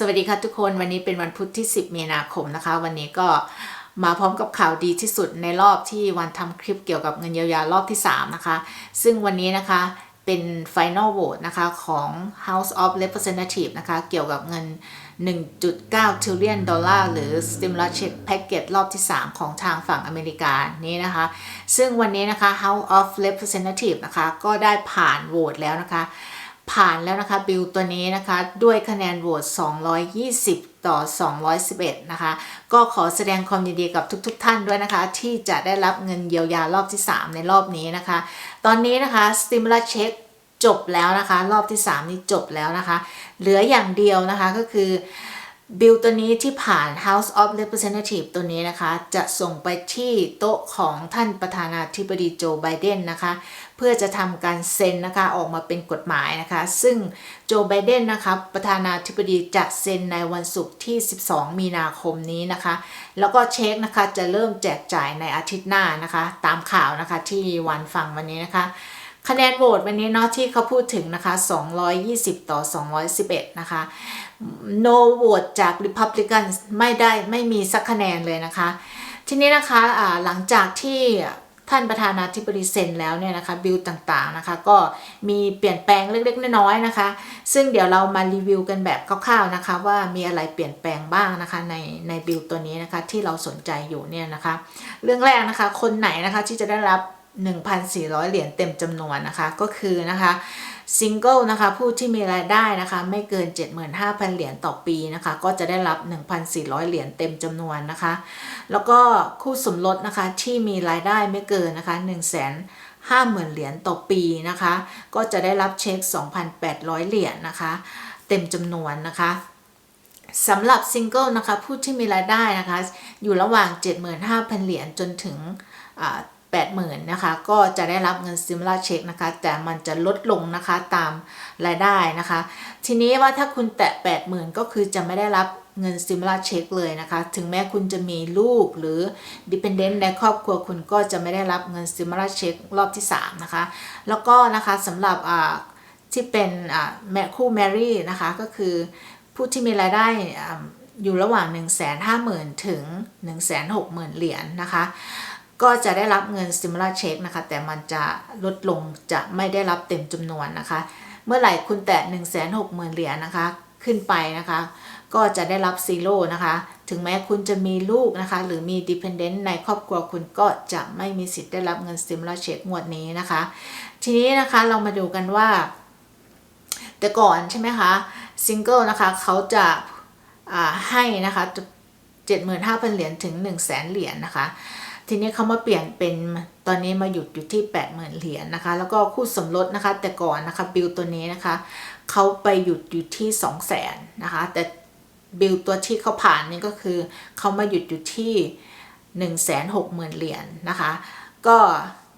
สวัสดีค่ะทุกคนวันนี้เป็นวันพุธที่ 10 มีนาคมนะคะ วันนี้ก็มาพร้อมกับข่าวดีที่สุดในรอบที่วันทำคลิปเกี่ยวกับเงินเยียวยารอบที่ 3 นะคะ ซึ่งวันนี้นะคะเป็น Final Vote นะคะของ House of Representatives นะคะ เกี่ยวกับเงิน 1.9 trillion ดอลลาร์หรือ stimulus check package รอบที่ 3 ของทางฝั่งอเมริกานี้นะคะ ซึ่งวันนี้นะคะ House of Representatives นะคะ ก็ได้ผ่านโหวตแล้วนะคะ ผ่านแล้วนะคะบิลตัวนี้นะคะ ด้วยคะแนนโหวต 220 ต่อ 211 นะคะ ก็ขอแสดงความยินดีกับทุกๆทท่านด้วยนะคะ ที่จะได้รับเงินเยียวยารอบที่ 3 ในรอบนี้นะคะ ตอนนี้นะคะสติม u l u s check จบแล้วนะคะ รอบที่ 3 นี้จบแล้วนะคะ เหลืออย่างเดียวนะคะก็คือ บิลตัวนี้ที่ผ่าน House of Representatives ตัวนี้นะคะ จะส่งไปที่โต๊ะของท่านประธานาธิบดีโจไบเดนนะคะ เพื่อจะทำการเซ็นนะคะออกมาเป็นกฎหมายนะคะ ซึ่งโจไบเดนนะคะประธานาธิบดีจะเซ็นในวันศุกร์ที่ 12 มีนาคมนี้นะคะ แล้วก็เช็คนะคะจะเริ่มแจกจ่ายในอาทิตย์หน้านะคะ ตามข่าวนะคะที่วันฟังวันนี้นะคะ คะแนนโหวตวันนี้เนาะที่เขาพูดถึงนะคะ 220 ต่อ 211 นะคะ no โหวตจาก Republican ไม่ได้ไม่มีสักคะแนนเลยนะคะ ทีนี้นะคะะหลังจากที่ท่านประธานาธิบดีเซ็นแล้วเนี่ยนะคะบิลต่างๆนะคะ ก็มีเปลี่ยนแปลงเล็กๆน้อยๆนะคะ ซึ่งเดี๋ยวเรามารีวิวกันแบบคร่าวๆนะคะ ว่ามีอะไรเปลี่ยนแปลงบ้างนะคะในในบิลตัวนี้นะคะที่เราสนใจอยู่เนี่ยนะคะ เรื่องแรกนะคะคนไหนนะคะที่จะได้รับ 1,400 เหรียญเต็มจำนวนนะคะ ก็คือนะคะซิงเกิลนะคะผู้ที่มีรายได้นะคะไม่เกิน 75,000 เหรียญต่อปีนะคะ ก็จะได้รับ 1,400 เหรียญเต็มจำนวนนะคะ แล้วก็คู่สมรสนะคะที่มีรายได้ไม่เกินนะคะ1 5 0 0 0 0 เหรียญต่อปีนะคะ ก็จะได้รับเช็ค 2,800 เหรียญนะคะ เต็มจำนวนนะคะสำหรับซิงเกิลนะคะผู้ที่มีรายได้นะคะ อยู่ระหว่าง 75,000 เหรียญจนถึง 80,000นะคะก็จะได้รับเงินซิมลาเช็คนะคะแต่มันจะลดลงนะคะตามรายได้นะคะ ทีนี้ว่าถ้าคุณแตะ 80,000 ก็คือจะไม่ได้รับเงินซิมลาเช็คเลยนะคะ ถึงแม้คุณจะมีลูกหรือ Dependent ในครอบครัวคุณก็จะไม่ได้รับเงินซิมลาเช็ครอบที่ 3 นะคะ แล้วก็นะคะสำหรับที่เป็นแม่คู่แมรี่นะคะก็คือผู้ที่มีรายได้อยู่ระหว่าง 150,000 ถึง 160,000 เหรียญนนะคะ ก็จะได้รับเงิน stimulus check นะคะ แต่มันจะลดลงจะไม่ได้รับเต็มจำนวนนะคะ เมื่อไหร่คุณแตะ 1 6 0 0 0 0เหรียญนะคะ ขึ้นไปนะคะ ก็จะได้รับซีโร่นะคะ ถึงแม้คุณจะมีลูกนะคะ หรือมี dependent ในครอบครัวคุณก็จะไม่มีสิทธิ์ได้รับเงิน stimulus check งวดนี้นะคะ ทีนี้นะคะเรามาดูกันว่า แต่ก่อนใช่ไหมคะซิงเกิลนะคะเขาจะให้นะคะ75,000 เหรียญถึง 1 0 0 0 0แสนเหรียญนะคะ ทีนี้เขามาเปลี่ยนเป็นตอนนี้มาหยุดอยู่ที่ 80,000 เหรียญนะคะ แล้วก็คู่สมรสนะคะ แต่ก่อนนะคะบิลตัวนี้นะคะเขาไปหยุดอยู่ที่ 200,000นะคะ แต่บิลตัวที่เขาผ่านนี่ก็คือเขามาหยุดอยู่ที่ 160,000 เหรียญนนะคะ ก็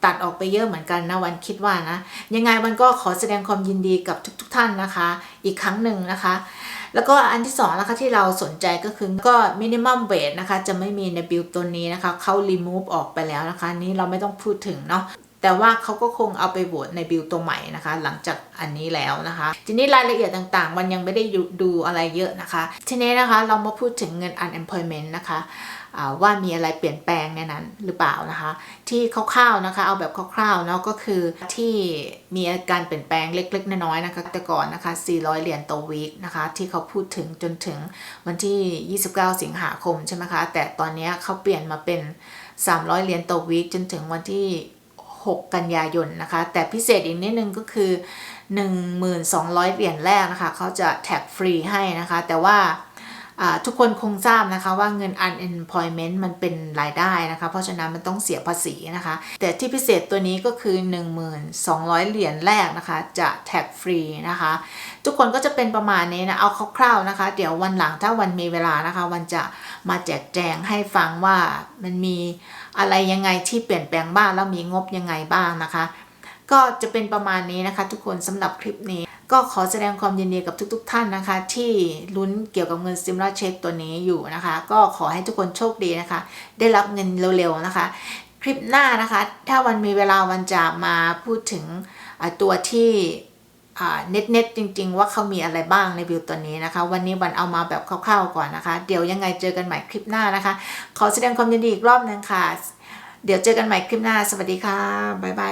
ตัดออกไปเยอะเหมือนกันนะวันคิดว่านะ ยังไงมันก็ขอแสดงความยินดีกับทุกๆทท่านนะคะ อีกครั้งหนึ่งนะคะ แล้วก็อันที่สองนะคะที่เราสนใจก็คือก็มินิมัมเวทนะคะจะไม่มีในบิลตัวนี้นะคะเขารีมูฟออกไปแล้วนะคะนี้เราไม่ต้องพูดถึงเนาะ แต่ว่าเขาก็คงเอาไปโหวตในบิลตัวใหม่นะคะ หลังจากอันนี้แล้วนะคะ ทีนี้รายละเอียดต่างๆ มันยังไม่ได้ดูอะไรเยอะนะคะ ทีนี้นะคะเรามาพูดถึงเงิน unemployment นะคะว่ามีอะไรเปลี่ยนแปลงในนั้นหรือเปล่านะคะ ที่คร่าวๆนะคะเอาแบบคร่าวๆเนาะก็คือที่มีการเปลี่ยนแปลงเล็กๆน้อยๆนะคะแต่ก่อนนะคะ 400 เหรียญต่อวีคนะคะ ที่เขาพูดถึงจนถึงวันที่ 29 สิงหาคมใช่ไหมคะ แต่ตอนนี้เขาเปลี่ยนมาเป็น 300 เหรียญต่อวีคจนถึงวันที่ 6 กันยายนนะคะ แต่พิเศษอีกนิดนึงก็คือ 1,200 เหรียญแรกนะคะ เขาจะแท็กฟรีให้นะคะ แต่ว่า ทุกคนคงทราบนะคะว่าเงิน unemployment มันเป็นรายได้นะคะ เพราะฉะนั้นมันต้องเสียภาษีนะคะ แต่ที่พิเศษตัวนี้ก็คือ 1,200 เหรียญแรกนะคะ จะแท็กฟรีนะคะ ทุกคนก็จะเป็นประมาณนี้นะ เอาคร่าวๆนะคะ เดี๋ยววันหลังถ้าวันมีเวลานะคะ วันจะมาแจกแจงให้ฟังว่ามันมีอะไรยังไงที่เปลี่ยนแปลงบ้างแล้วมีงบยังไงบ้างนะคะ ก็จะเป็นประมาณนี้นะคะ ทุกคนสำหรับคลิปนี้ ก็ขอแสดงความยินดีกับทุกๆทท่านนะคะ ที่ลุ้นเกี่ยวกับเงินซิมลาเช็คตัวนี้อยู่นะคะ ก็ขอให้ทุกคนโชคดีนะคะ ได้รับเงินเร็วๆนะคะ คลิปหน้านะคะ ถ้าวันมีเวลาวันจะมาพูดถึงตัวที่เน็ตเน็ตๆจริง ๆ ว่าเขามีอะไรบ้างในบิวตัวนี้นะคะ วันนี้วันเอามาแบบคร่าวๆก่อนนะคะ เดี๋ยวยังไงเจอกันใหม่คลิปหน้านะคะ ขอแสดงความยินดีอีกรอบนึงค่ะ เดี๋ยวเจอกันใหม่คลิปหน้า สวัสดีค่ะ บ๊ายบาย